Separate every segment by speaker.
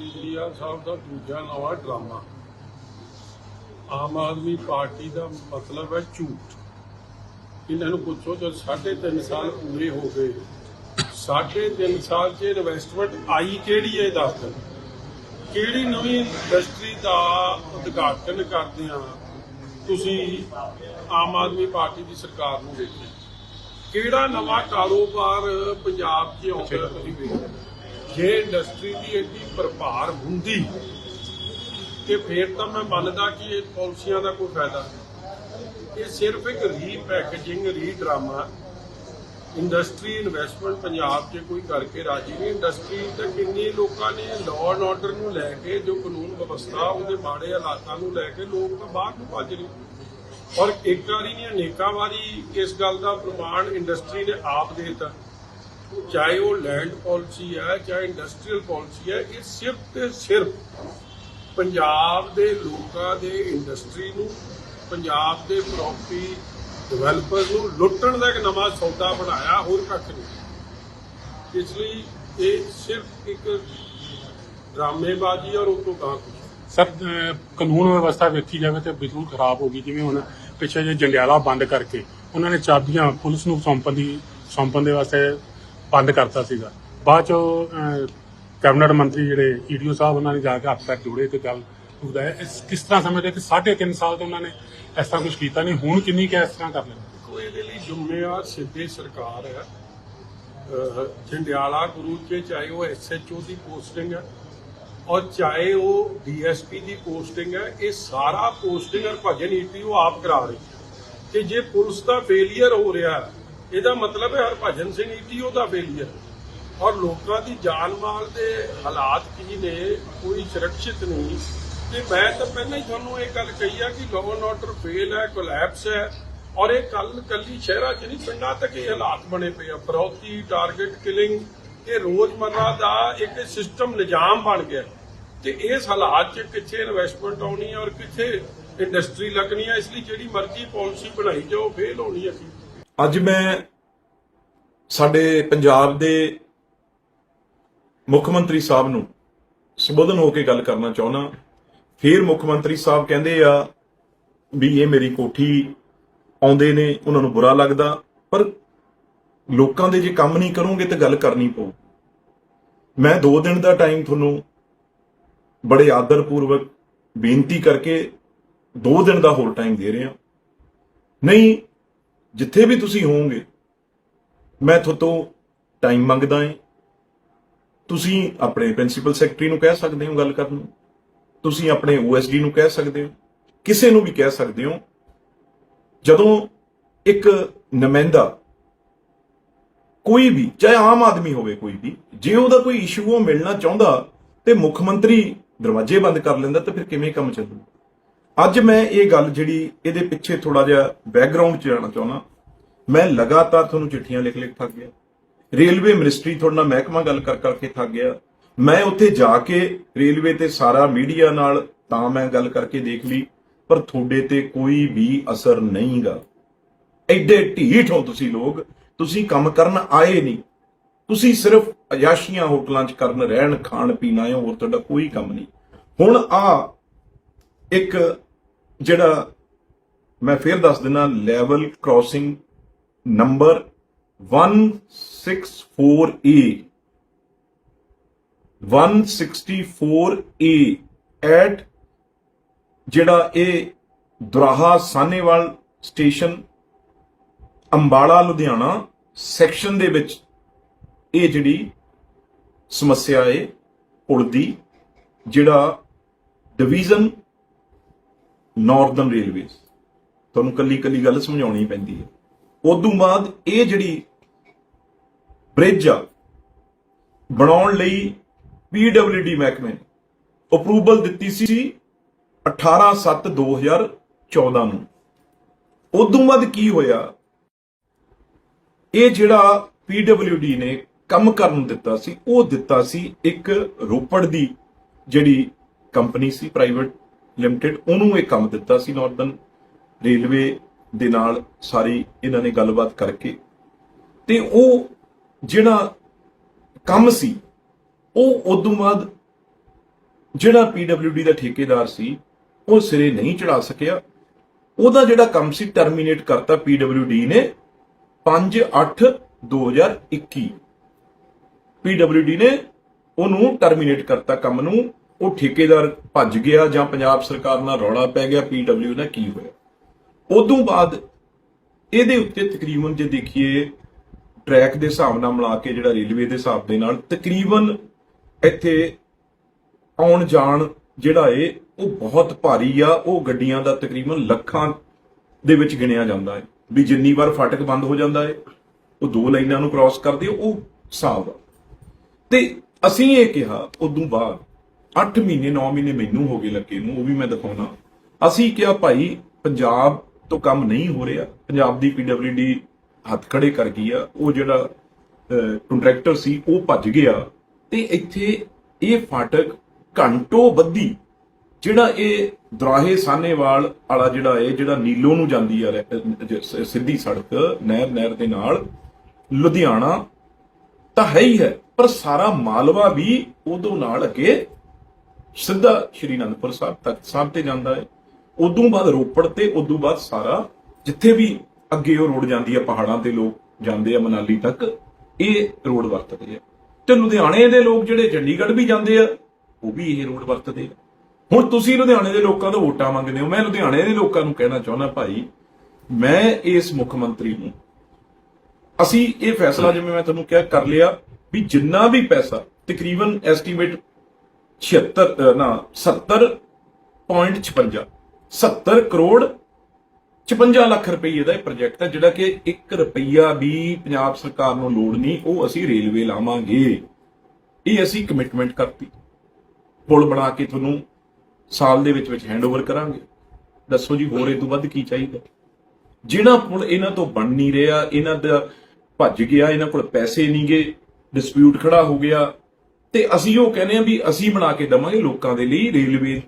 Speaker 1: ਕੇਜਰੀਵਾਲ ਸਾਹਿਬ ਦਾ ਦੂਜਾ ਨਵਾਂ drama. Aam Aadmi party ਦਾ ਮਤਲਬ ਹੈ ਝੂਠ। ਇਹਨਾਂ ਨੂੰ ਪੁੱਛੋ ਜਦ ਸਾਢੇ ਤਿੰਨ ਸਾਲ ਪੂਰੇ ਹੋ ਗਏ। ਸਾਢੇ ਤਿੰਨ ਸਾਲ 'ਚ ਇਨਵੈਸਟਮੈਂਟ ਆਈ ਕਿਹੜੀ ਹੈ ਦੱਸ ਦਿਓ। ਕਿਹੜੀ ਨਵੀਂ ਇੰਡਸਟਰੀ ਦਾ ਉਦਘਾਟਨ ਕਰਦੇ ਆ ਤੁਸੀਂ ਆਮ ਆਦਮੀ ਪਾਰਟੀ ਦੀ ਸਰਕਾਰ ਨੂੰ ਦੇਖਿਆ ਕਿਹੜਾ ਨਵਾਂ ਕਾਰੋਬਾਰ ਪੰਜਾਬ 'ਚ ਆਉਂਦਾ ਤੁਸੀਂ ਵੇਖੋ। ਜੇ ਇੰਡਸਟਰੀ ਦੀ ਏਡੀ ਭਰਪਾਰ ਹੁੰਦੀ, ਤੇ ਫੇਰ ਤਾਂ ਮੈਂ ਮੰਨਦਾ ਕਿ ਇਹ ਪਾਲਿਸੀਆਂ ਦਾ ਕੋਈ ਫਾਇਦਾ ਇਹ ਸਿਰਫ ਇੱਕ repackaging redrama industry investment Punjab 'ਚ ਕੋਈ ਕਰਕੇ ਰਾਜੀ ਨਹੀਂ। ਇੰਡਸਟਰੀ ਤੇ ਕਿੰਨੇ ਲੋਕਾਂ ਨੇ ਲਾਅ ਐਂਡ ਆਰਡਰ ਨੂੰ ਲੈ ਕੇ, ਜੋ ਕਾਨੂੰਨ ਵਿਵਸਥਾ, ਉਹਦੇ ਮਾੜੇ ਹਾਲਾਤਾਂ ਨੂੰ ਲੈ ਕੇ ਲੋਕ ਤਾਂ ਬਾਹਰ ਨੂੰ ਭੱਜ ਰਹੇ। ਔਰ ਇੱਕ ਵਾਰੀ ਨਹੀਂ, ਅਨੇਕਾਂ ਵਾਰੀ ਇਸ ਗੱਲ ਦਾ ਪ੍ਰਮਾਣ ਇੰਡਸਟਰੀ ਨੇ ਆਪ ਦੇਤਾ। ਚਾਹੇ ਉਹ ਲੈਂਡ ਪਾਲਿਸੀ ਹੈ, ਚਾਹੇ ਇੰਡਸਟਰੀਅਲ ਪਾਲਿਸੀ ਹੈ, ਇਹ ਸਿਰਫ ਤੇ ਸਿਰਫ ਪੰਜਾਬ ਦੇ ਲੋਕਾਂ ਦੇ ਇੰਡਸਟਰੀ ਨੂੰ, ਪੰਜਾਬ ਦੇ ਪ੍ਰਾਪਰਟੀ ਡਿਵੈਲਪਰ ਨੂੰ ਲੁੱਟਣ ਦਾ ਇੱਕ ਨਵਾਂ ਸੌਦਾ ਬਣਾਇਆ, ਹੋਰ ਕੱਖ ਨਹੀਂ। ਇਸ ਲਈ ਇਹ ਸਿਰਫ ਇੱਕ ਡਰਾਮੇਬਾਜ਼ੀ ਔਰ ਉਹ ਤੋਂ ਗਾਂ ਕੁਝ
Speaker 2: ਸਰ ਕਾਨੂੰਨ ਵਿਵਸਥਾ ਵੇਖੀ ਜਾਵੇ ਤੇ ਬਿਲਕੁਲ ਖਰਾਬ ਹੋ ਗਈ। ਜਿਵੇਂ ਹੁਣ ਪਿੱਛੇ ਜੇ ਜੰਡਿਆਲਾ ਬੰਦ ਕਰਕੇ ਉਹਨਾਂ ਨੇ ਚਾਬੀਆਂ ਪੁਲਿਸ ਨੂੰ ਸੌਂਪਣ ਦੀ, ਸੌਂਪਣ ਦੇ ਵਾਸਤੇ ਬੰਦ ਕਰਤਾ ਸੀਗਾ। ਬਾਅਦ ਚ ਕੈਬਨਿਟ ਮੰਤਰੀ ਜਿਹੜੇ ਈਡੀਓ ਸਾਹਿਬ ਉਹਨਾਂ ਨੇ ਜਾ ਕੇ ਹੱਥ ਪੈਰ ਜੋੜੇ ਤੇ ਗੱਲ ਉਹਦਾ ਹੈ। ਇਸ ਕਿਸ ਤਰ੍ਹਾਂ ਸਮਝਦੇ ਕਿ ਸਾਢੇ ਤਿੰਨ ਸਾਲ ਤੋਂ ਉਹਨਾਂ ਨੇ ਇਸ ਤਰ੍ਹਾਂ ਕੁਝ ਕੀਤਾ ਨਹੀਂ ਹੁਣ ਕਿੰਨੀ ਕੁ ਇਸ ਤਰ੍ਹਾਂ ਕਰ ਲੈਂਦੇ?
Speaker 1: ਕੋਈ ਇਹਦੇ ਲਈ ਜ਼ਿੰਮੇਵਾਰ ਸਿੱਧੇ ਸਰਕਾਰ ਹੈ। ਜੰਡਿਆਲਾ ਗੁਰੂ ਕੇ ਚਾਹੇ ਉਹ ਐਸਐਚਓ ਦੀ ਪੋਸਟਿੰਗ ਹੈ ਔਰ ਚਾਹੇ ਉਹ ਡੀਐਸਪੀ ਦੀ ਪੋਸਟਿੰਗ ਹੈ ਇਹ ਸਾਰਾ ਪੋਸਟਿੰਗ ਔਰ ਭਜਨ ਨੀਤੀ ਉਹ ਆਪ ਕਰਾ ਰਹੀ ਹੈ। ਕਿ ਜੇ ਪੁਲਿਸ ਦਾ ਫੇਲਿਅਰ ਹੋ ਰਿਹਾ ਹੈ, ਇਹਦਾ ਮਤਲਬ ਹੈ ਹਰਭਜਨ ਸਿੰਘ ਈਟੀਓ ਦਾ ਫੇਲਿਅਰ ਔਰ ਲੋਕਾਂ ਦੀ ਜਾਨ ਮਾਲ ਦੇ ਹਾਲਾਤ ਕੀ ਨੇ, ਕੋਈ ਸੁਰੱਖਿਅਤ ਨਹੀਂ। ਤੇ ਮੈਂ ਤਾਂ ਪਹਿਲਾਂ ਹੀ ਤੁਹਾਨੂੰ ਇਹ ਗੱਲ ਕਹੀ ਆ ਕਿ ਲਾਅ ਐਂਡ ਆਰਡਰ ਫੇਲ ਹੈ ਕੋਲੈਪਸ ਹੈ। ਔਰ ਇਹ ਕੱਲ ਕੱਲੀ ਸ਼ਹਿਰਾਂ 'ਚ ਨਹੀਂ, ਪਿੰਡਾਂ ਤੱਕ ਇਹ ਹਾਲਾਤ ਬਣੇ ਪਏ ਆ। ਫਰੌਤੀ ਟਾਰਗੇਟ ਕਿਲਿੰਗ ਇਹ ਰੋਜ਼ਮਰਰਾ ਦਾ ਇੱਕ ਸਿਸਟਮ ਨਿਜ਼ਾਮ ਬਣ ਗਿਆ। ਤੇ ਇਸ ਹਾਲਾਤ 'ਚ ਕਿੱਥੇ ਇਨਵੈਸਟਮੈਂਟ ਆਉਣੀ ਹੈ ਔਰ ਕਿੱਥੇ ਇੰਡਸਟਰੀ ਲੱਗਣੀ ਹੈ ਇਸ ਲਈ ਜਿਹੜੀ ਮਰਜ਼ੀ ਪਾਲਿਸੀ ਬਣਾਈ ਜਾਓ ਫੇਲ ਹੋਣੀ ਹੈ
Speaker 3: ਅੱਜ ਮੈਂ ਸਾਡੇ ਪੰਜਾਬ ਦੇ ਮੁੱਖ ਮੰਤਰੀ ਸਾਹਿਬ ਨੂੰ ਸੰਬੋਧਨ ਹੋ ਕੇ ਗੱਲ ਕਰਨਾ ਚਾਹੁੰਦਾ। ਫਿਰ ਮੁੱਖ ਮੰਤਰੀ ਸਾਹਿਬ ਕਹਿੰਦੇ ਆ ਵੀ ਇਹ ਮੇਰੀ ਕੋਠੀ ਆਉਂਦੇ ਨੇ, ਉਹਨਾਂ ਨੂੰ ਬੁਰਾ ਲੱਗਦਾ, ਪਰ ਲੋਕਾਂ ਦੇ ਜੇ ਕੰਮ ਨਹੀਂ ਕਰੋਗੇ ਤਾਂ ਗੱਲ ਕਰਨੀ ਪਊ। ਮੈਂ 2 ਦਿਨ ਦਾ ਟਾਈਮ ਤੁਹਾਨੂੰ ਬੜੇ ਆਦਰਪੂਰਵਕ ਬੇਨਤੀ ਕਰਕੇ 2 ਦਿਨ ਦਾ ਹੋਰ ਟਾਈਮ ਦੇ ਰਿਹਾ। ਨਹੀਂ ਜਿੱਥੇ ਵੀ ਤੁਸੀਂ ਹੋਵੋਗੇ, ਮੈਂ ਤੁਹਾਤੋਂ ਟਾਈਮ ਮੰਗਦਾ ਹਾਂ। ਤੁਸੀਂ ਆਪਣੇ ਪ੍ਰਿੰਸੀਪਲ ਸੈਕਟਰੀ ਨੂੰ ਕਹਿ ਸਕਦੇ ਹੋ ਗੱਲ ਕਰਨ ਨੂੰ। ਤੁਸੀਂ ਆਪਣੇ ਓਐਸਡੀ ਨੂੰ ਕਹਿ ਸਕਦੇ ਹੋ। ਕਿਸੇ ਨੂੰ ਵੀ ਕਹਿ ਸਕਦੇ ਹੋ। ਜਦੋਂ ਇੱਕ ਨੁਮਾਇੰਦਾ ਕੋਈ ਵੀ, ਚਾਹੇ ਆਮ ਆਦਮੀ ਹੋਵੇ ਕੋਈ ਵੀ, ਜੇ ਉਹਦਾ ਕੋਈ ਇਸ਼ੂ ਉਹ ਮਿਲਣਾ ਚਾਹੁੰਦਾ ਤੇ ਮੁੱਖ ਮੰਤਰੀ ਦਰਵਾਜ਼ੇ ਬੰਦ ਕਰ ਲੈਂਦਾ, ਤਾਂ ਫਿਰ ਕਿਵੇਂ ਕੰਮ ਚੱਲੂ? ਅੱਜ ਮੈਂ ਇਹ ਗੱਲ ਜਿਹੜੀ ਇਹਦੇ ਪਿੱਛੇ ਥੋੜਾ ਜਿਹਾ ਬੈਕਗ੍ਰਾਉਂਡ ਚ ਜਾਣਾ ਚਾਹੁੰਦਾ। ਮੈਂ ਲਗਾਤਾਰ ਤੁਹਾਨੂੰ ਚਿੱਠੀਆਂ ਲਿਖ ਲਿਖ ਥੱਕ ਗਿਆ। ਰੇਲਵੇ ਮਿਨਿਸਟਰੀ ਤੁਹਾਡੇ ਨਾਲ ਮਹਿਕਮਾ ਗੱਲ ਕਰ ਕਰਕੇ ਥੱਕ ਗਿਆ। ਮੈਂ ਉੱਥੇ ਜਾ ਕੇ ਰੇਲਵੇ ਤੇ ਸਾਰਾ ਮੀਡੀਆ ਨਾਲ ਤਾਂ ਮੈਂ ਗੱਲ ਕਰਕੇ ਦੇਖ ਲਈ, ਪਰ ਤੁਹਾਡੇ ਤੇ ਕੋਈ ਵੀ ਅਸਰ ਨਹੀਂਗਾ। ਐਡੇ ਢੀਠ ਹੋ ਤੁਸੀਂ ਲੋਕ। ਤੁਸੀਂ ਕੰਮ ਕਰਨ ਆਏ ਨਹੀਂ। ਤੁਸੀਂ ਸਿਰਫ ਅਯਾਸ਼ੀਆਂ ਹੋਟਲਾਂ 'ਚ ਕਰਨ ਰਹਿਣ ਖਾਣ ਪੀਣਾ ਆਏ ਹੋਰ ਤੁਹਾਡਾ ਕੋਈ ਕੰਮ ਨਹੀਂ। ਹੁਣ ਆ ਇੱਕ ਜਿਹੜਾ ਮੈਂ ਫੇਰ ਦੱਸ ਦਿੰਦਾ level crossing number 164A 164A at ਜਿਹੜਾ ਇਹ ਦੁਰਾਹਾ ਸਾਨੇਵਾਲ ਸਟੇਸ਼ਨ ਅੰਬਾਲਾ, ਲੁਧਿਆਣਾ ਸੈਕਸ਼ਨ ਦੇ ਵਿੱਚ ਇਹ ਜਿਹੜੀ ਸਮੱਸਿਆ ਏ, ਪੁਲ ਦੀ, ਜਿਹੜਾ ਡਿਵੀਜ਼ਨ ਨਾਰਥਰਨ ਰੇਲਵੇਜ਼ ਤੁਹਾਨੂੰ ਕੱਲੀ ਕੱਲੀ ਗੱਲ ਸਮਝਾਉਣੀ ਪੈਂਦੀ ਹੈ। ਉਦੋਂ ਬਾਅਦ ਇਹ ਜਿਹੜੀ ਬ੍ਰਿਜ ਆ, ਬਣਾਉਣ ਲਈ ਪੀਡਬਲਯੂਡੀ ਮਹਿਕਮੇ ਨੇ ਅਪਰੂਵਲ ਦਿੱਤੀ ਸੀ 18/7/2014 ਨੂੰ। ਉਦੋਂ ਬਾਅਦ ਕੀ ਹੋਇਆ? ਇਹ ਜਿਹੜਾ ਪੀਡਬਲਯੂਡੀ ਨੇ ਕੰਮ ਕਰਨ ਦਿੱਤਾ ਸੀ, ਉਹ ਦਿੱਤਾ ਸੀ ਇੱਕ ਰੋਪੜ ਦੀ ਜਿਹੜੀ ਕੰਪਨੀ ਸੀ ਪ੍ਰਾਈਵੇਟ ਲਿਮਟਿਡ ਉਹਨੂੰ ਇਹ ਕੰਮ ਦਿੱਤਾ ਸੀ ਨਾਰਥਰਨ ਰੇਲਵੇ ਦੇ ਨਾਲ ਸਾਰੀ ਇਹਨਾਂ ਨੇ ਗੱਲਬਾਤ ਕਰਕੇ। ਤੇ ਉਹ ਜਿਹੜਾ ਕੰਮ ਸੀ, ਉਹ ਉਦੋਂ ਬਾਅਦ ਜਿਹੜਾ ਪੀਡਬਲਯੂਡੀ ਦਾ ਠੇਕੇਦਾਰ ਸੀ, ਉਹ ਸਿਰੇ ਨਹੀਂ ਚੜਾ ਸਕਿਆ। ਉਹਦਾ ਜਿਹੜਾ ਕੰਮ ਸੀ ਟਰਮੀਨੇਟ ਕਰਤਾ ਪੀਡਬਲਯੂਡੀ ਨੇ 5/8/2021 ਪੀਡਬਲਯੂਡੀ ਨੇ ਉਹਨੂੰ ਟਰਮੀਨੇਟ ਕਰਤਾ ਕੰਮ ਨੂੰ। ਉਹ ਠੇਕੇਦਾਰ ਭੱਜ ਗਿਆ ਜਾਂ ਪੰਜਾਬ ਸਰਕਾਰ ਨਾਲ ਰੌਲਾ ਪੈ ਗਿਆ ਪੀਡਬਲਯੂ ਨਾਲ ਕੀ ਹੋਇਆ? ਉਦੋਂ ਬਾਅਦ ਇਹਦੇ ਉੱਤੇ ਤਕਰੀਬਨ ਜੇ ਦੇਖੀਏ, ਟਰੈਕ ਦੇ ਹਿਸਾਬ ਨਾਲ ਮਿਲਾ ਕੇ ਜਿਹੜਾ ਰੇਲਵੇ ਦੇ ਹਿਸਾਬ ਦੇ ਨਾਲ ਤਕਰੀਬਨ ਇੱਥੇ ਆਉਣ ਜਾਣ ਜਿਹੜਾ ਏ, ਉਹ ਬਹੁਤ ਭਾਰੀ ਆ, ਉਹ ਗੱਡੀਆਂ ਦਾ ਤਕਰੀਬਨ ਲੱਖਾਂ ਦੇ ਵਿੱਚ ਗਿਣਿਆ ਜਾਂਦਾ ਹੈ ਵੀ ਜਿੰਨੀ ਵਾਰ ਫਾਟਕ ਬੰਦ ਹੋ ਜਾਂਦਾ ਹੈ ਉਹ ਦੋ ਲਾਈਨਾਂ ਨੂੰ ਕ੍ਰਾਸ ਕਰਦੇ, ਉਹ ਹਿਸਾਬ ਆ। ਤੇ ਅਸੀਂ ਇਹ ਕਿਹਾ, ਉਦੋਂ ਬਾਅਦ 8 ਮਹੀਨੇ 9 ਮਹੀਨੇ ਮੈਨੂੰ ਹੋ ਗਏ ਲੱਗੇ ਨੂੰ, ਉਹ ਵੀ ਮੈਂ ਦਿਖਾਉਣਾ। ਅਸੀਂ ਕਿਹਾ, ਭਾਈ, ਪੰਜਾਬ ਤੋਂ ਕੰਮ ਨਹੀਂ ਹੋ ਰਿਹਾ। ਪੰਜਾਬ ਦੀ ਪੀਡਬਲਯੂਡੀ ਹੱਥ ਖੜੇ ਕਰ ਗਈ ਆ। ਉਹ ਜਿਹੜਾ ਕੰਟਰੈਕਟਰ ਸੀ, ਉਹ ਭੱਜ ਗਿਆ। ਤੇ ਇੱਥੇ ਇਹ ਫਾਟਕ ਘੰਟੋ ਬੱਧੀ, ਜਿਹੜਾ ਇਹ ਦਰਾਹੇ ਸਾਹਨੇਵਾਲ ਵਾਲਾ ਜਿਹੜਾ ਇਹ, ਜਿਹੜਾ ਨੀਲੋ ਨੂੰ ਜਾਂਦੀ ਆ ਸਿੱਧੀ ਸੜਕ ਨਹਿਰ ਨਹਿਰ ਦੇ ਨਾਲ, ਲੁਧਿਆਣਾ ਤਾਂ ਹੈ ਹੀ ਹੈ। ਪਰ ਸਾਰਾ ਮਾਲਵਾ ਵੀ ਉਦੋਂ ਨਾਲ ਅੱਗੇ ਸਿੱਧਾ ਸ਼੍ਰੀ ਅਨੰਦਪੁਰ ਸਾਹਿਬ ਤਖਤ ਸਾਹਿਬ ਤੇ ਜਾਂਦਾ ਹੈ। ਉਦੋਂ ਬਾਅਦ ਰੋਪੜ ਤੇ, ਉਦੋਂ ਬਾਅਦ ਸਾਰਾ, ਜਿੱਥੇ ਵੀ ਅੱਗੇ ਉਹ ਰੋਡ ਜਾਂਦੀ ਹੈ ਪਹਾੜਾਂ ਤੇ ਲੋਕ ਜਾਂਦੇ ਆ ਮਨਾਲੀ ਤੱਕ, ਇਹ ਰੋਡ ਵਰਤਦੇ ਆ। ਤੇ ਲੁਧਿਆਣੇ ਦੇ ਲੋਕ ਜਿਹੜੇ ਚੰਡੀਗੜ੍ਹ ਵੀ ਜਾਂਦੇ ਆ, ਉਹ ਵੀ ਇਹ ਰੋਡ ਵਰਤਦੇ ਆ। ਹੁਣ ਤੁਸੀਂ ਲੁਧਿਆਣੇ ਦੇ ਲੋਕਾਂ ਤੋਂ ਵੋਟਾਂ ਮੰਗਦੇ ਹੋ। ਮੈਂ ਲੁਧਿਆਣੇ ਦੇ ਲੋਕਾਂ ਨੂੰ ਕਹਿਣਾ ਚਾਹੁੰਦਾ ਭਾਈ, ਮੈਂ ਇਸ ਮੁੱਖ ਮੰਤਰੀ ਨੂੰ, ਅਸੀਂ ਇਹ ਫੈਸਲਾ ਜਿਵੇਂ ਮੈਂ ਤੁਹਾਨੂੰ ਕਿਹਾ, ਕਰ ਲਿਆ ਵੀ ਜਿੰਨਾ ਵੀ ਪੈਸਾ, ਤਕਰੀਬਨ ਐਸਟੀਮੇਟ 76 ਅ, ਨਾ 70.56 70 ਕਰੋੜ 56 ਲੱਖ ਰੁਪਏ ਦਾ ਇਹ ਪ੍ਰੋਜੈਕਟ ਹੈ ਜਿਹੜਾ ਕਿ 1 ਰੁਪਈਆ ਵੀ ਪੰਜਾਬ ਸਰਕਾਰ ਨੂੰ ਲੋੜ ਨਹੀਂ ਉਹ ਅਸੀਂ ਰੇਲਵੇ ਲਾਵਾਂਗੇ। ਇਹ ਅਸੀਂ ਕਮਿਟਮੈਂਟ ਕਰਤੀ। ਪੁਲ ਬਣਾ ਕੇ ਤੁਹਾਨੂੰ ਸਾਲ ਦੇ ਵਿੱਚ ਵਿੱਚ ਹੈਂਡਓਵਰ ਕਰਾਂਗੇ। ਦੱਸੋ ਜੀ ਹੋਰ ਇਹ ਤੋਂ ਵੱਧ ਕੀ ਚਾਹੀਦਾ? ਜਿਹੜਾ ਪੁਲ ਇਹਨਾਂ ਤੋਂ ਬਣ ਨਹੀਂ ਰਿਹਾ ਇਹਨਾਂ ਦਾ ਭੱਜ ਗਿਆ ਇਹਨਾਂ ਕੋਲ ਪੈਸੇ ਨਹੀਂ ਗਏ ਡਿਸਪਿਊਟ ਖੜਾ ਹੋ ਗਿਆ ਤੇ ਅਸੀਂ ਉਹ ਕਹਿੰਦੇ ਆ ਵੀ ਅਸੀਂ ਬਣਾ ਕੇ ਦਵਾਂਗੇ ਲੋਕਾਂ ਦੇ ਲਈ ਰੇਲਵੇ।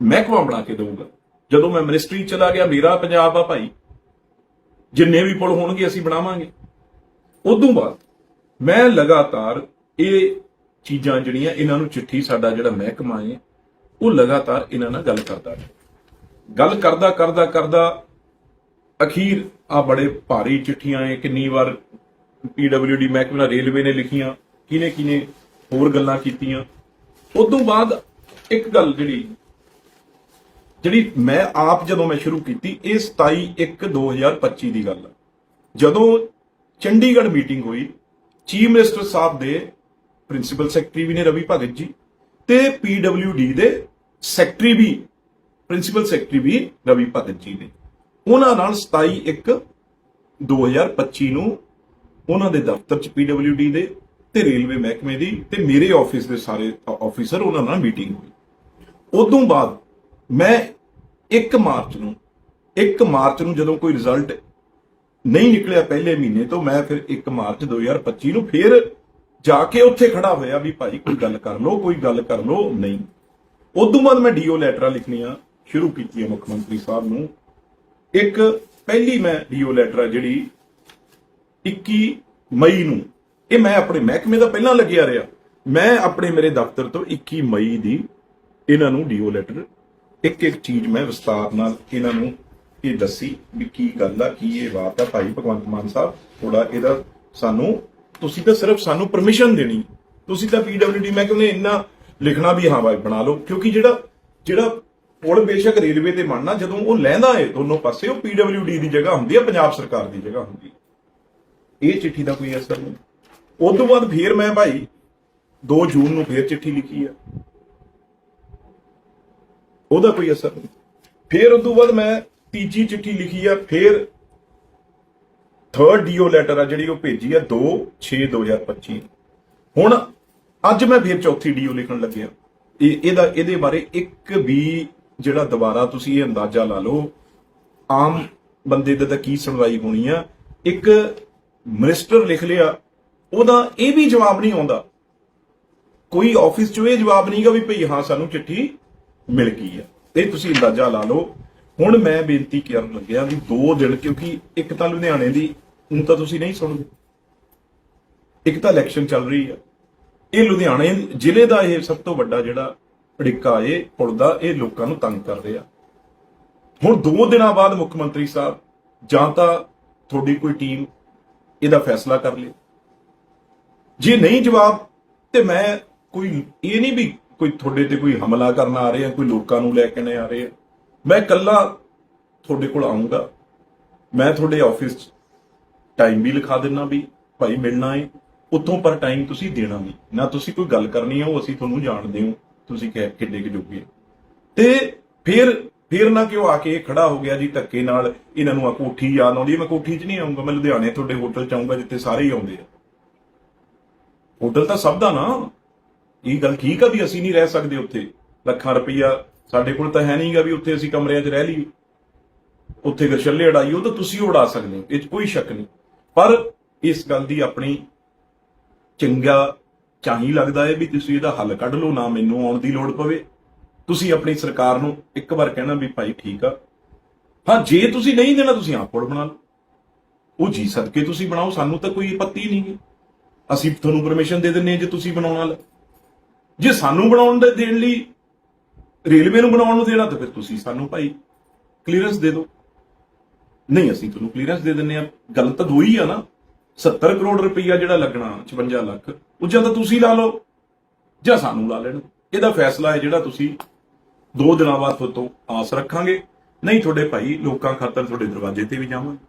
Speaker 3: ਮਹਿਕਮਾ ਬਣਾ ਕੇ ਦਊਗਾ? ਜਦੋਂ ਮੈਂ ਮਿਨਿਸਟਰੀ ਚਲਾ ਗਿਆ, ਮੇਰਾ ਪੰਜਾਬ ਆ ਭਾਈ। ਜਿੰਨੇ ਵੀ ਪੁਲ ਹੋਣਗੇ ਅਸੀਂ ਬਣਾਵਾਂਗੇ। ਉਦੋਂ ਬਾਅਦ ਮੈਂ ਲਗਾਤਾਰ ਇਹ ਚੀਜ਼ਾਂ ਜਿਹੜੀਆਂ ਇਹਨਾਂ ਨੂੰ ਚਿੱਠੀ ਸਾਡਾ ਜਿਹੜਾ ਮਹਿਕਮਾ ਹੈ, ਉਹ ਲਗਾਤਾਰ ਇਹਨਾਂ ਨਾਲ ਗੱਲ ਕਰਦਾ ਰਿਹਾ। ਗੱਲ ਕਰਦਾ ਕਰਦਾ ਕਰਦਾ ਅਖੀਰ ਆ ਬੜੇ ਭਾਰੀ ਚਿੱਠੀਆਂ ਐ ਕਿੰਨੀ ਵਾਰ ਪੀਡਬਲਯੂਡੀ ਮਹਿਕਮੇ ਨਾਲ ਰੇਲਵੇ ਨੇ ਲਿਖੀਆਂ ਕਿਨੇ ਕਿਨੇ ਹੋਰ ਗੱਲਾਂ ਕੀਤੀਆਂ। ਉਦੋਂ ਬਾਅਦ ਇੱਕ ਗੱਲ ਜਿਹੜੀ ਜਿਹੜੀ ਮੈਂ ਆਪ ਜਦੋਂ ਮੈਂ ਸ਼ੁਰੂ ਕੀਤੀ, ਇਹ 27 1 2025 ਦੀ ਗੱਲ ਹੈ ਜਦੋਂ ਚੰਡੀਗੜ੍ਹ ਮੀਟਿੰਗ ਹੋਈ, ਚੀਫ ਮਿਨਿਸਟਰ ਸਾਹਿਬ ਦੇ ਪ੍ਰਿੰਸੀਪਲ ਸੈਕਟਰੀ ਵੀ ਨੇ, ਰਵੀ ਭਗਤ ਜੀ, ਤੇ ਪੀਡਬਲਯੂਡੀ ਦੇ ਸੈਕਟਰੀ ਵੀ, ਪ੍ਰਿੰਸੀਪਲ ਸੈਕਟਰੀ ਵੀ ਰਵੀ ਭਗਤ ਜੀ ਨੇ। ਉਹਨਾਂ ਨਾਲ 27 1 2025 ਨੂੰ ਉਹਨਾਂ ਦੇ ਦਫ਼ਤਰ ਚ ਪੀਡਬਲਯੂਡੀ ਦੇ ਤੇ ਰੇਲਵੇ ਮਹਿਕਮੇ ਦੀ ਤੇ ਮੇਰੇ ਆਫਿਸ ਦੇ ਸਾਰੇ ਆਫੀਸਰ ਉਹਨਾਂ ਨਾਲ ਮੀਟਿੰਗ ਹੋਈ। ਉਦੋਂ ਬਾਅਦ ਮੈਂ 1 ਮਾਰਚ ਨੂੰ 1 ਮਾਰਚ ਨੂੰ ਜਦੋਂ ਕੋਈ ਰਿਜ਼ਲਟ ਨਹੀਂ ਨਿਕਲਿਆ ਪਹਿਲੇ ਮਹੀਨੇ ਤੋਂ, ਮੈਂ ਫਿਰ 1 ਮਾਰਚ 2025 ਨੂੰ ਫਿਰ ਜਾ ਕੇ ਉੱਥੇ ਖੜਾ ਹੋਇਆ ਵੀ ਭਾਈ ਕੋਈ ਗੱਲ ਕਰ ਲਓ, ਕੋਈ ਗੱਲ ਕਰ ਲਓ, ਨਹੀਂ। ਉਦੋਂ ਬਾਅਦ ਮੈਂ ਡੀਓ ਲੈਟਰਾਂ ਲਿਖਣੀਆਂ ਸ਼ੁਰੂ ਕੀਤੀਆਂ ਮੁੱਖ ਮੰਤਰੀ ਸਾਹਿਬ ਨੂੰ। ਇੱਕ ਪਹਿਲੀ ਮੈਂ ਡੀਓ ਲੈਟਰ ਆ ਜਿਹੜੀ 21 ਮਈ ਨੂੰ ਇਹ ਮੈਂ ਆਪਣੇ ਮਹਿਕਮੇ ਦਾ ਪਹਿਲਾਂ ਲੱਗਿਆ ਰਿਹਾ। ਮੈਂ ਆਪਣੇ ਮੇਰੇ ਦਫ਼ਤਰ ਤੋਂ 21 ਮਈ ਦੀ ਇਹਨਾਂ ਨੂੰ ਡੀਓ ਲੈਟਰ, ਇੱਕ ਇੱਕ ਚੀਜ਼ ਮੈਂ ਵਿਸਤਾਰ ਨਾਲ ਇਹਨਾਂ ਨੂੰ ਇਹ ਦੱਸੀ ਵੀ ਕੀ ਗੱਲ ਆ, ਕੀ ਇਹ ਬਾਤ ਆ। ਭਾਈ ਭਗਵੰਤ ਮਾਨ ਸਾਹਿਬ ਥੋੜਾ ਇਹਦਾ ਸਾਨੂੰ, ਤੁਸੀਂ ਤਾਂ ਸਿਰਫ ਸਾਨੂੰ ਪਰਮਿਸ਼ਨ ਦੇਣੀ। ਤੁਸੀਂ ਤਾਂ ਪੀਡਬਲਯੂਡੀ ਮੈਂ ਕਹਿੰਦੇ ਇੰਨਾ ਲਿਖਣਾ ਵੀ ਹਾਂ ਭਾਈ ਬਣਾ ਲਓ। ਕਿਉਂਕਿ ਜਿਹੜਾ ਜਿਹੜਾ ਪੁਲ ਬੇਸ਼ੱਕ ਰੇਲਵੇ ਤੇ ਬਣਨਾ, ਜਦੋਂ ਉਹ ਲੈਂਦਾ ਏ ਦੋਨੋਂ ਪਾਸੇ, ਉਹ ਪੀਡਬਲਯੂਡੀ ਦੀ ਜਗ੍ਹਾ ਹੁੰਦੀ ਹੈ ਪੰਜਾਬ ਸਰਕਾਰ ਦੀ ਜਗ੍ਹਾ ਹੁੰਦੀ ਇਹ ਚਿੱਠੀ ਦਾ ਕੋਈ ਅਸਰ ਨਹੀਂ। ਉਸ ਤੋਂ ਬਾਅਦ ਫੇਰ ਮੈਂ ਭਾਈ 2 ਜੂਨ ਨੂੰ ਫੇਰ ਚਿੱਠੀ ਲਿਖੀ ਆ। ਉਹਦਾ ਕੋਈ ਅਸਰ ਨਹੀਂ। ਫੇਰ ਉਸ ਤੋਂ ਬਾਅਦ ਮੈਂ ਤੀਜੀ ਚਿੱਠੀ ਲਿਖੀ ਆ। ਫੇਰ ਥਰਡ ਡੀਓ ਲੈਟਰ ਆ ਜਿਹੜੀ ਉਹ ਭੇਜੀ ਆ 2 6 2025 ਹੁਣ ਅੱਜ ਮੈਂ ਫੇਰ ਚੌਥੀ ਡੀਓ ਲਿਖਣ ਲੱਗਿਆ। ਇਹ ਇਹਦਾ ਇਹਦੇ ਬਾਰੇ ਇੱਕ ਵੀ ਜਿਹੜਾ ਦੁਬਾਰਾ ਤੁਸੀਂ ਇਹ ਅੰਦਾਜ਼ਾ ਲਾ ਲਓ, ਆਮ ਬੰਦੇ ਦਾ ਤਾਂ ਕੀ ਸੁਣਵਾਈ ਹੋਣੀ ਆ। ਇੱਕ ਮਿਨਿਸਟਰ ਲਿਖ ਲਿਆ ਉਹਦਾ ਇਹ ਵੀ ਜਵਾਬ ਨਹੀਂ ਆਉਂਦਾ। ਕੋਈ ਆਫਿਸ 'ਚ ਇਹ ਜਵਾਬ ਨਹੀਂਗਾ ਵੀ ਭਈ ਹਾਂ ਸਾਨੂੰ ਚਿੱਠੀ ਮਿਲ ਗਈ ਹੈ ਇਹ ਤੁਸੀਂ ਅੰਦਾਜ਼ਾ ਲਾ ਲਓ, ਹੁਣ ਮੈਂ ਬੇਨਤੀ ਕਰਨ ਲੱਗਿਆ ਵੀ ਦੋ ਦਿਨ, ਕਿਉਂਕਿ ਇੱਕ ਤਾਂ ਲੁਧਿਆਣੇ ਦੀ, ਹੁਣ ਤਾਂ ਤੁਸੀਂ ਨਹੀਂ ਸੁਣਦੇ। ਇੱਕ ਤਾਂ ਇਲੈਕਸ਼ਨ ਚੱਲ ਰਹੀ ਆ। ਇਹ ਲੁਧਿਆਣੇ ਜ਼ਿਲ੍ਹੇ ਦਾ ਇਹ ਸਭ ਤੋਂ ਵੱਡਾ ਜਿਹੜਾ ਅੜਿੱਕਾ ਇਹ ਪੁਲ ਦਾ, ਇਹ ਲੋਕਾਂ ਨੂੰ ਤੰਗ ਕਰ ਰਿਹਾ। ਹੁਣ ਦੋ ਦਿਨਾਂ ਬਾਅਦ ਮੁੱਖ ਮੰਤਰੀ ਸਾਹਿਬ ਜਾਂ ਤਾਂ ਤੁਹਾਡੀ ਕੋਈ ਟੀਮ ਇਹਦਾ ਫੈਸਲਾ ਕਰ ਲੇ। ਜੇ ਨਹੀਂ ਜਵਾਬ, ਤੇ ਮੈਂ ਕੋਈ, ਇਹ ਨਹੀਂ ਵੀ ਕੋਈ ਤੁਹਾਡੇ ਤੇ ਕੋਈ ਹਮਲਾ ਕਰਨ ਆ ਰਿਹਾ ਕੋਈ ਲੋਕਾਂ ਨੂੰ ਲੈ ਕੇ ਨੇ ਆ ਰਹੇ ਆ। ਮੈਂ ਇਕੱਲਾ ਤੁਹਾਡੇ ਕੋਲ ਆਉਂਗਾ ਮੈਂ ਤੁਹਾਡੇ ਆਫਿਸ 'ਚ ਟਾਈਮ ਵੀ ਲਿਖਾ ਦਿੰਨਾ ਵੀ, ਭਾਈ ਮਿਲਣਾ ਹੈ ਉੱਥੋਂ ਪਰ ਟਾਈਮ ਤੁਸੀਂ ਦੇਣਾ ਨਹੀਂ। ਨਾ ਤੁਸੀਂ ਕੋਈ ਗੱਲ ਕਰਨੀ ਹੈ ਉਹ ਅਸੀਂ ਤੁਹਾਨੂੰ ਜਾਣਦੇ ਹਾਂ। ਤੁਸੀਂ ਕਿ- ਕਿੱਡੇ ਕਿ ਜੋਗੇ ਹੋ। ਤੇ ਫਿਰ ਫਿਰ ਨਾ ਕਿ ਉਹ ਆ ਕੇ ਖੜਾ ਹੋ ਗਿਆ ਜੀ ਧੱਕੇ ਨਾਲ, ਇਹਨਾਂ ਨੂੰ ਆ ਕੋਠੀ ਯਾਦ ਆਉਂਦੀ ਹੈ। ਮੈਂ ਕੋਠੀ 'ਚ ਨਹੀਂ ਆਉਂਗਾ ਮੈਂ ਲੁਧਿਆਣੇ ਤੁਹਾਡੇ ਹੋਟਲ 'ਚ ਆਉਂਗਾ ਜਿੱਥੇ ਸਾਰੇ ਹੀ ਆਉਂਦੇ ਆ। ਹੋਟਲ ਤਾਂ ਸਭ ਦਾ ਨਾ। ਇਹ ਗੱਲ ਠੀਕ ਆ ਵੀ ਅਸੀਂ ਨਹੀਂ ਰਹਿ ਸਕਦੇ ਉੱਥੇ। ਲੱਖਾਂ ਰੁਪਈਆ ਸਾਡੇ ਕੋਲ ਤਾਂ ਹੈ ਨਹੀਂਗਾ ਵੀ ਉੱਥੇ ਅਸੀਂ ਕਮਰਿਆਂ 'ਚ ਰਹਿ ਲਈਏ। ਉੱਥੇ ਗਰਸ਼ੱਲੇ ਉਡਾਈ ਉਹ ਤਾਂ ਤੁਸੀਂ ਉਡਾ ਸਕਦੇ ਹੋ। ਇਹ 'ਚ ਕੋਈ ਸ਼ੱਕ ਨਹੀਂ। ਪਰ ਇਸ ਗੱਲ ਦੀ ਆਪਣੀ ਚੰਗਾ ਚਾਹੀ ਲੱਗਦਾ ਹੈ ਵੀ ਤੁਸੀਂ ਇਹਦਾ ਹੱਲ ਕੱਢ ਲਓ, ਨਾ ਮੈਨੂੰ ਆਉਣ ਦੀ ਲੋੜ ਪਵੇ। ਤੁਸੀਂ ਆਪਣੀ ਸਰਕਾਰ ਨੂੰ ਇੱਕ ਵਾਰ ਕਹਿਣਾ ਵੀ ਭਾਈ ਠੀਕ ਆ। ਹਾਂ, ਜੇ ਤੁਸੀਂ ਨਹੀਂ ਦੇਣਾ, ਤੁਸੀਂ ਆਪ ਪੁਲ ਬਣਾ ਲਓ। ਉਹ ਜੀ ਸਦਕੇ ਤੁਸੀਂ ਬਣਾਓ, ਸਾਨੂੰ ਤਾਂ ਕੋਈ ਪੱਤੀ ਨਹੀਂ ਗੀ ਅਸੀਂ ਤੁਹਾਨੂੰ ਪਰਮਿਸ਼ਨ ਦੇ ਦਿੰਨੇ ਜੇ ਤੁਸੀਂ ਬਣਾਉਣ ਵਾਲਾ। ਜੇ ਸਾਨੂੰ ਬਣਾਉਣ ਦੇ ਦੇਣ ਲਈ ਰੇਲਵੇ ਨੂੰ ਬਣਾਉਣ ਨੂੰ ਦੇਣਾ, ਤਾਂ ਫਿਰ ਤੁਸੀਂ ਸਾਨੂੰ ਭਾਈ ਕਲੀਅਰੈਂਸ ਦੇ ਦਿਓ। ਨਹੀਂ, ਅਸੀਂ ਤੁਹਾਨੂੰ ਕਲੀਅਰੈਂਸ ਦੇ ਦਿੰਨੇ ਆ ਗੱਲ ਤਾਂ ਦੋ ਹੀ ਆ ਨਾ। 70 ਕਰੋੜ ਰੁਪਈਆ ਜਿਹੜਾ ਲੱਗਣਾ 56 ਲੱਖ, ਉਹ ਜਾਂ ਤਾਂ ਤੁਸੀਂ ਲਾ ਲਓ, ਜਾਂ ਸਾਨੂੰ ਲਾ ਲੈਣ। ਇਹਦਾ ਫੈਸਲਾ ਹੈ ਜਿਹੜਾ ਤੁਸੀਂ ਦੋ ਦਿਨਾਂ ਬਾਅਦ ਤੋਂ ਆਸ ਰੱਖਾਂਗੇ। ਨਹੀਂ, ਤੁਹਾਡੇ ਭਾਈ ਲੋਕਾਂ ਖਾਤਰ ਤੁਹਾਡੇ ਦਰਵਾਜ਼ੇ ਤੇ ਵੀ ਜਾਵਾਂਗੇ।